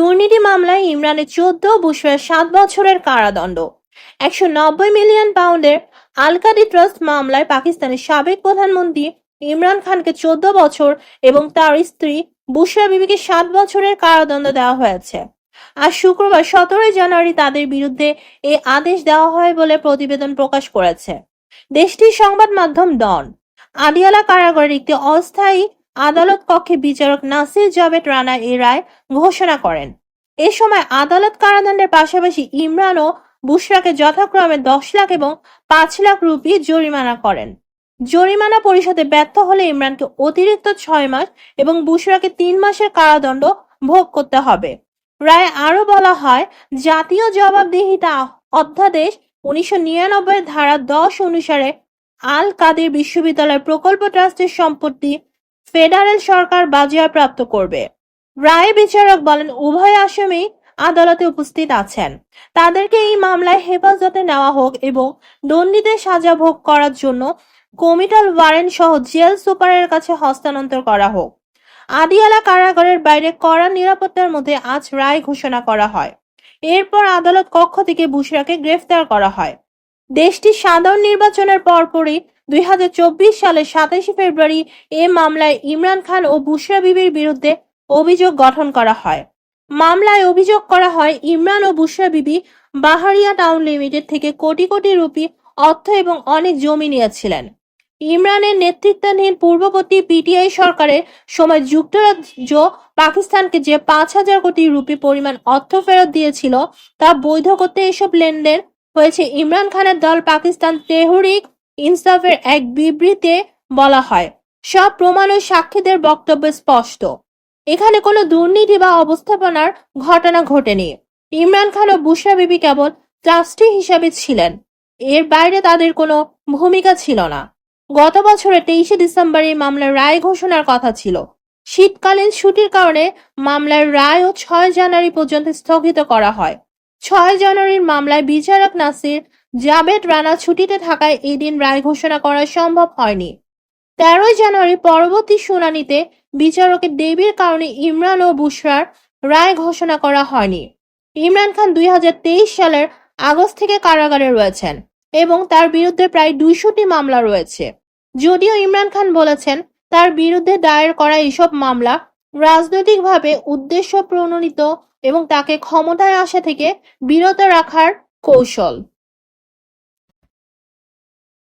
দুর্নীতি মামলায় ইমরানের চোদ্দ বুশরার সাত বছরের কারাদণ্ড। একশো নব্বই মিলিয়ন পাউন্ডের আলকাদি ট্রাস্ট মামলায় পাকিস্তানের সাবেক প্রধানমন্ত্রী ইমরান খানকে চোদ্দ বছর এবং তার স্ত্রী বুশরা বিবিকে সাত বছরের কারাদণ্ড দেওয়া হয়েছে। আজ শুক্রবার সতেরোই জানুয়ারি তাদের বিরুদ্ধে এই আদেশ দেওয়া হয় বলে প্রতিবেদন প্রকাশ করেছে। দেশটির সংবাদ মাধ্যম ডন। আদিয়ালা কারাগারের একটি অস্থায়ী আদালত কক্ষে বিচারক নাসির জাভেদ রানা এই রায় ঘোষণা করেন। এ সময় আদালত কারাদণ্ডের পাশাপাশি ইমরান ও বুশরাকে যথাক্রমে দশ লাখ এবং পাঁচ লাখ রুপি জরিমানা করেন। জরিমানা পরিশোধে ব্যর্থ হলে ইমরানকে অতিরিক্ত ছয় মাস এবং বুশরাকে তিন মাসের কারাদণ্ড ভোগ করতে হবে। রায় আরও বলা হয়, জাতীয় জবাবদিহিতা অধ্যাদেশ উনিশশো নিরানব্বই ধারা দশ অনুসারে আল কাদের বিশ্ববিদ্যালয় প্রকল্প ট্রাস্টের সম্পত্তি ফেডারেল সরকার বাজেয়াপ্রাপ্ত করবে। রায় বিচারক বলেন, উভয় আসামি আদালতে উপস্থিত আছেন। তাদেরকে এই মামলায় হেফাজতে নেওয়া হোক এবং দণ্ডিতে সাজা ভোগ করার জন্য কমিটাল ওয়ারেন্ট সহ জেল সুপারের কাছে হস্তান্তর করা হোক। আদিয়ালা কারাগারের বাইরে কড়া নিরাপত্তার মধ্যে আজ রায় ঘোষণা করা হয়। এরপর আদালত কক্ষ থেকে বুশরাকে গ্রেফতার করা হয়। দেশটির সাধারণ নির্বাচনের পরপরই দুই হাজার চব্বিশ সালের সাতাশে ফেব্রুয়ারি এ মামলায় ইমরান খান ও বুশরা বিবির বিরুদ্ধে অভিযোগ গঠন করা হয়। মামলায় অভিযোগ করা হয়, ইমরান ও বুশরা বিবি বাহারিয়া টাউন লিমিটেড থেকে কোটি কোটি রুপি অর্থ এবং অনেক জমি নিয়েছিলেন। ইমরানের নেতৃত্বাধীন পূর্ববর্তী পিটিআই সরকারের সময় যুক্তরাজ্য পাকিস্তানকে যে পাঁচ হাজার কোটি রুপি পরিমাণ অর্থ ফেরত দিয়েছিল তা বৈধ করতে এসব লেনদেন হয়েছে। ইমরান খানের দল পাকিস্তান তেহরিক ইনসাফের এক বিবৃতিতে বলা হয়। সব প্রমাণ ও সাক্ষীদের বক্তব্য স্পষ্ট। এখানে কোনো দুর্নীতি বা অবস্থাপনার ঘটনা ঘটেনি। ইমরান খান ও বুশরা বিবি কেবল ট্রাস্টি হিসাবে ছিলেন। এর বাইরে তাদের কোনো ভূমিকা ছিল না। গত বছরের তেইশে ডিসেম্বর এই মামলার রায় ঘোষণার কথা ছিল। শীতকালীন ছুটির কারণে মামলার রায় ও ছয় জানুয়ারি পর্যন্ত স্থগিত করা হয়। ছয় জানুয়ারির মামলায় বিচারক নাসির জাবেদ রানা ছুটিতে থাকায় এই দিন রায় ঘোষণা করা সম্ভব হয়নি। তেরোই জানুয়ারি পরবর্তী শুনানিতে বিচারকের দেবীর কারণে ইমরান ও বুশরার রায় ঘোষণা করা হয়নি। ইমরান খান দুই হাজার তেইশ সালের আগস্ট থেকে কারাগারে রয়েছেন এবং তার বিরুদ্ধে প্রায় দুইশোটি মামলা রয়েছে। যদিও ইমরান খান বলেছেন, তার বিরুদ্ধে দায়ের করা এসব মামলা রাজনৈতিকভাবে উদ্দেশ্য প্রণোদিত এবং তাকে ক্ষমতায় আসা থেকে বিরত রাখার কৌশল।